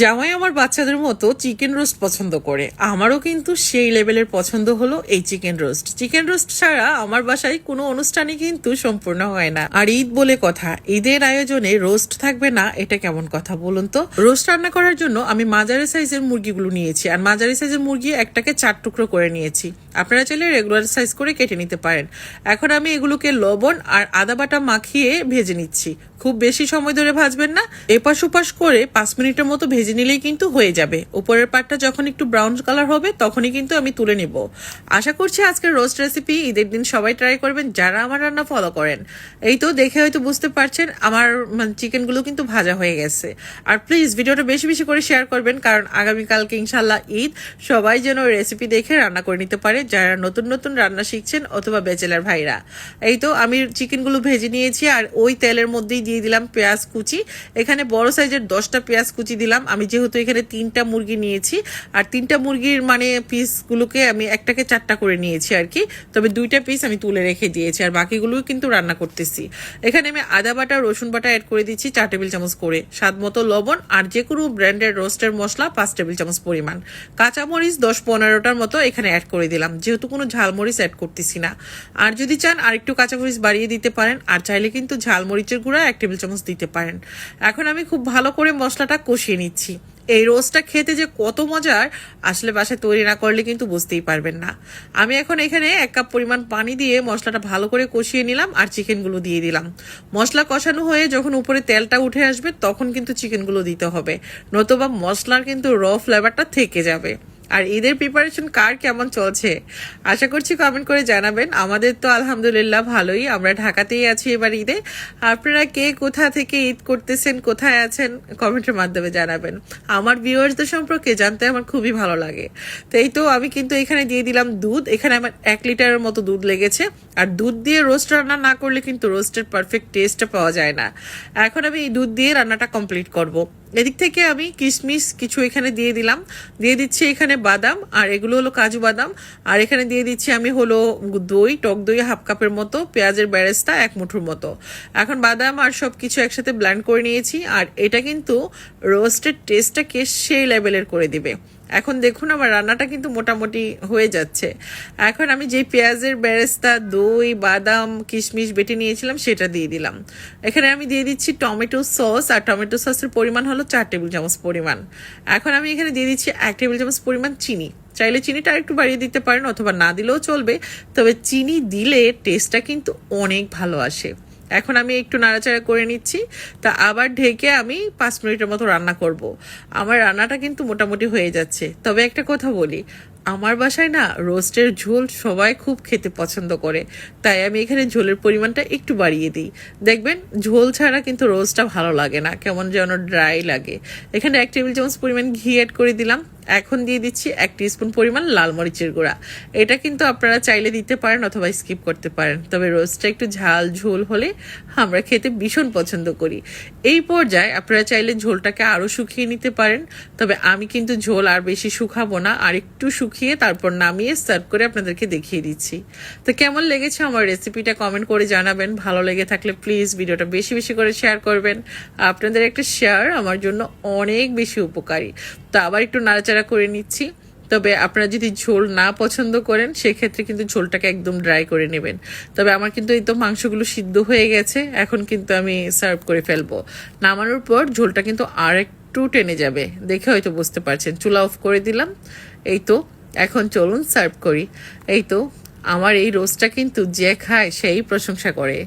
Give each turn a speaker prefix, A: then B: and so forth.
A: জামাই আমার বাচ্চাদের মতো চিকেন রোস্ট পছন্দ করে। আমারও কিন্তু সেই লেভেলের পছন্দ হলো এই চিকেন রোস্ট চিকেন রোস্ট ছাড়া আমার বাসায় কোনো অনুষ্ঠানই কিন্তু সম্পূর্ণ হয় না। আর ঈদ বলে কথা, ঈদের আয়োজনে রোস্ট থাকবে না, এটা কেমন কথা বলুন তো? রোস্ট রান্না করার জন্য আমি মাঝারি সাইজের মুরগিগুলো নিয়েছি, আর মাঝারি সাইজের মুরগি একটাকে চার টুকরো করে নিয়েছি। আপনারা চাইলে রেগুলার সাইজ করে কেটে নিতে পারেন। এখন আমি এগুলোকে লবণ আর আদা বাটা মাখিয়ে ভেজে নিচ্ছি। খুব বেশি সময় ধরে ভাজবেন না। এপাশ ওপাশ করে পাঁচ মিনিটের মতো ভেজে নিলেই কিন্তু হয়ে যাবে। উপরের পাটটা যখন একটু ব্রাউন কালার হবে, তখনই কিন্তু আমি তুলে নিব। আশা করছি আজকের রোস্ট রেসিপি ঈদের দিন সবাই ট্রাই করবেন, যারা আমার রান্না ফলো করেন। এই তো দেখে হয়তো বুঝতে পারছেন, আমার চিকেনগুলো কিন্তু ভাজা হয়ে গেছে। আর প্লিজ ভিডিওটা বেশি বেশি করে শেয়ার করবেন, কারণ আগামীকালকে ইনশাল্লাহ ঈদ, সবাই যেন রেসিপি দেখে রান্না করে নিতে পারে, যারা নতুন নতুন রান্না শিখছেন অথবা বেচেলার ভাইরা। এই তো আমি চিকেনগুলো ভেজে নিয়েছি, আর ওই তেলের মধ্যেই দিয়ে দিলাম পেঁয়াজ কুচি। এখানে বড় সাইজের দশটা পেঁয়াজ কুচি দিলাম আমি যেহেতু এখানে তিনটা মুরগি নিয়েছি, আর তিনটা মুরগির মানে পিসগুলোকে আমি একটাকে চারটা করে নিয়েছি আর কি। তবে দুইটা পিস আমি তুলে রেখে দিয়েছি, আর বাকিগুলো কিন্তু রান্না করতেছি। এখানে আমি আদা বাটা, রসুন বাটা অ্যাড করে দিচ্ছি চার টেবিল চামচ করে। স্বাদ মতো লবণ, আর যে কোনো ব্র্যান্ডের রোস্টের মশলা, পাঁচ টেবিল চামচ পরিমাণ। কাঁচামরিচ দশ পনেরোটার মতো এখানে অ্যাড করে দিলাম, যেহেতু কোনো ঝালমরিচ অ্যাড করতেছি না। আর যদি চান আর একটু কাঁচামরিচ বাড়িয়ে দিতে পারেন, আর চাইলে কিন্তু ঝালমরিচের গুঁড়া এক টেবিল চামচ দিতে পারেন। এখন আমি খুব ভালো করে মশলাটা কষিয়ে নিচ্ছি। এই রোজটা খেতে যে কত মজার, আসলে বাসায় তৈরি না করলে কিন্তু বুঝতেই পারবেন না। আমি এখন এখানে এক কাপ পরিমাণ পানি দিয়ে মশলাটা ভালো করে কষিয়ে নিলাম আর চিকেনগুলো দিয়ে দিলাম। মশলা কষানো হয়ে যখন উপরে তেলটা উঠে আসবে, তখন কিন্তু চিকেনগুলো দিতে হবে, নতুবা মশলার কিন্তু র ফ্লেভারটা থেকে যাবে। আর ঈদের প্রিপারেশন কার কেমন চলছে? আশা করছি কমেন্ট করে জানাবেন। আমাদের তো আলহামদুলিল্লাহ ভালোই। আমরা ঢাকাতেই আছি এবার ঈদে। আপনারা কে কোথা থেকে ঈদ করতেছেন, কোথায় আছেন কমেন্টের মাধ্যমে জানাবেন। আমার ভিউয়ার্সদের সম্পর্কে জানতে আমার খুবই ভালো লাগে। তো এই তো আমি কিন্তু এখানে দিয়ে দিলাম দুধ। এখানে আমার এক লিটারের মতো দুধ লেগেছে। আর দুধ দিয়ে রোস্ট রান্না না করলে কিন্তু রোস্টের পারফেক্ট টেস্টটা পাওয়া যায় না। এখন আমি এই দুধ দিয়ে রান্নাটা কমপ্লিট করব। এদিক থেকে আমি কিশমিশ কিছু এখানে দিয়ে দিলাম। দিয়ে দিচ্ছি এখানে বাদাম, আর এগুলো হলো কাজু বাদাম। আর এখানে দিয়ে দিচ্ছি আমি হলো দই, টক দই হাফ কাপের মতো, পেঁয়াজের ব্যারেস্তা এক মুঠোর মতো। এখন বাদাম আর সব কিছু একসাথে ব্ল্যান্ড করে নিয়েছি, আর এটা কিন্তু রোস্টের টেস্টটাকে সেই লেভেলের করে দিবে। এখন দেখুন আমার রান্নাটা কিন্তু মোটামুটি হয়ে যাচ্ছে। এখন আমি যে পেঁয়াজের বেরেস্তা, দই, বাদাম, কিশমিশ বেটে নিয়েছিলাম সেটা দিয়ে দিলাম। এখানে আমি দিয়ে দিচ্ছি টমেটো সস, আর টমেটো সসের পরিমাণ হলো চার টেবিল চামচ পরিমাণ। এখন আমি এখানে দিয়ে দিচ্ছি এক টেবিল চামচ পরিমাণ চিনি। চাইলে চিনিটা একটু বাড়িয়ে দিতে পারেন অথবা না দিলেও চলবে। তবে চিনি দিলে টেস্টটা কিন্তু অনেক ভালো আসে। এখন আমি একটু নাড়াচাড়া করে নিচ্ছি। তা আবার ঢেকে আমি পাঁচ মিনিটের মতো রান্না করব। আমার রান্নাটা কিন্তু মোটামুটি হয়ে যাচ্ছে। তবে একটা কথা বলি, আমার বাসায় না রোস্টের ঝোল সবাই খুব খেতে পছন্দ করে। তাই আমি এখানে ঝোলের পরিমাণটা একটু বাড়িয়ে দিই। দেখবেন, ঝোল ছাড়া কিন্তু রোস্টটা ভালো লাগে না, কেমন যেন ড্রাই লাগে। এখানে এক টেবিল চামচ পরিমাণ ঘি অ্যাড করে দিলাম। এখন দিয়ে দিচ্ছি এক স্পুন পরিমাণ লাল মরিচের গুঁড়া। এটা কিন্তু আপনারা চাইলে দিতে পারেন অথবা স্কিপ করতে পারেন। তবে রোস্টটা একটু ঝাল ঝোল হলে আমরা খেতে ভীষণ পছন্দ করি। এই পর্যায়ে আপনারা চাইলে ঝোলটাকে আরও শুকিয়ে নিতে পারেন। তবে আমি কিন্তু ঝোল আর বেশি শুকাবো না, আর একটু শুকিয়ে তারপর নামিয়ে সার্ভ করে আপনাদেরকে দেখিয়ে দিচ্ছি। তো কেমন লেগেছে আমার রেসিপিটা কমেন্ট করে জানাবেন। ভালো লেগে থাকলে প্লিজ ভিডিওটা বেশি বেশি করে শেয়ার করবেন। আপনাদের একটা শেয়ার আমার জন্য অনেক বেশি উপকারী। তো আবার একটু নাড়াচাড়া করে নিচ্ছি। তবে আপনারা যদি ঝোল না পছন্দ করেন, সেক্ষেত্রে কিন্তু ঝোলটাকে একদম ড্রাই করে নেবেন। তবে আমার কিন্তু এই তো মাংসগুলো সিদ্ধ হয়ে গেছে, এখন কিন্তু আমি সার্ভ করে ফেলব। নামানোর পর ঝোলটা কিন্তু আর একটু টেনে যাবে, দেখে হয়তো বুঝতে পারছেন। চুলা অফ করে দিলাম, এই তো, এখন চলুন সার্ভ করি। এই তো, আমার এই রোস্টটা কিন্তু যে খায়, সেই প্রশংসা করে।